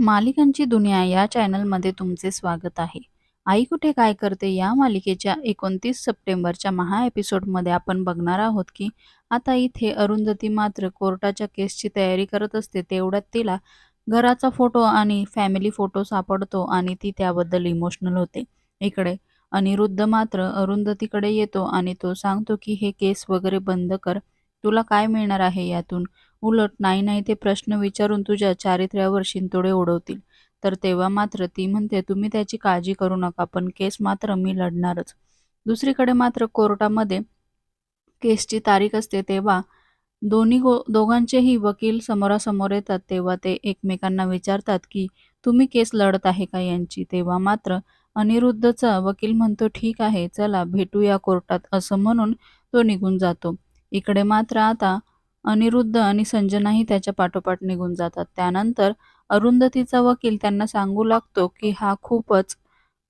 मालिकांची दुनिया या चॅनलमध्ये तुमचे स्वागत आहे. आई कुठे काय करते या मालिकेच्या एकोणतीस सप्टेंबरच्या महा एपिसोडमध्ये आपण बघणार आहोत की आता इथे अरुंधती मात्र कोर्टाच्या केसची तयारी करत असते तेवढ्यात तिला घराचा फोटो आणि फॅमिली फोटो सापडतो आणि ती त्याबद्दल इमोशनल होते. इकडे अनिरुद्ध मात्र अरुंधतीकडे येतो आणि तो सांगतो की हे केस वगैरे बंद कर. तुला काय मिळणार आहे यातून? उलट नाही नाही ते प्रश्न विचारून तुझ्या चारित्र्यावर शिंतोडे उडवतील. तर तेव्हा मात्र ती म्हणते तुम्ही त्याची काळजी करू नका पण केस मात्र मी लढणारच. दुसरीकडे मात्र कोर्टामध्ये केसची तारीख असते तेव्हा दोन्ही गो दोघांचेही वकील समोरासमोर येतात तेव्हा ते एकमेकांना विचारतात की तुम्ही केस लढत आहे का यांची? तेव्हा मात्र अनिरुद्धचा वकील म्हणतो ठीक आहे चला भेटूया कोर्टात असं म्हणून तो निघून जातो. इकडे मात्र आता अनिरुद्ध आणि संजनाही त्याच्या पाठोपाठ निघून जातात. त्यानंतर अरुंधतीचा वकील त्यांना सांगू लागतो की हा खूपच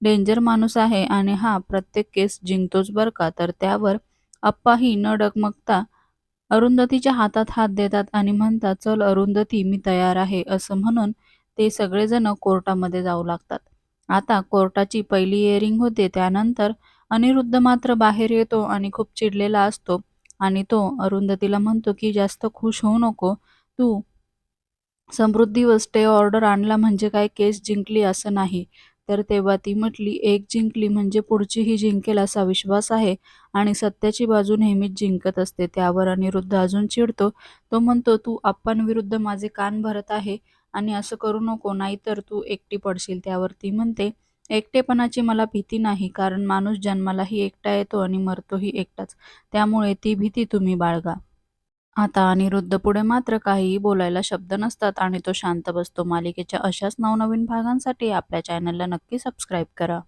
डेंजर माणूस आहे आणि हा प्रत्येक केस जिंकतोच बरं का. तर त्यावर अप्पाही न डगमगता अरुंधतीच्या हातात हात देतात आणि म्हणतात चल अरुंधती मी तयार आहे असं म्हणून ते सगळेजण कोर्टामध्ये जाऊ लागतात. आता कोर्टाची पहिली हिअरिंग होते त्यानंतर अनिरुद्ध मात्र बाहेर येतो आणि खूप चिडलेला असतो आणि तो अरुंधतीला म्हणतो की जास्त खुश होऊ नको. तू समृद्धीवर स्टे ऑर्डर आणला म्हणजे काय केस जिंकली असं नाही. तर तेव्हा ती म्हटली एक जिंकली म्हणजे पुढचीही जिंकेल असा विश्वास आहे आणि सत्याची बाजू नेहमीच जिंकत असते. त्यावर अनिरुद्ध अजून चिडतो. तो म्हणतो तू आप्पांविरुद्ध माझे कान भरत आहे आणि असं करू नको नाहीतर तू एकटी पडशील. त्यावर ती म्हणते एकटेपणाची मला भीती नाही कारण माणूस जन्मालाही एकटा येतो आणि मरतोही एकटाच. त्यामुळे ती भीती तुम्ही बाळगा. आता अनिरुद्ध पुढे मात्र काहीही बोलायला शब्द नसतात आणि तो शांत बसतो. मालिकेच्या अशाच नवनवीन भागांसाठी आपल्या चॅनलला नक्की सबस्क्राईब करा.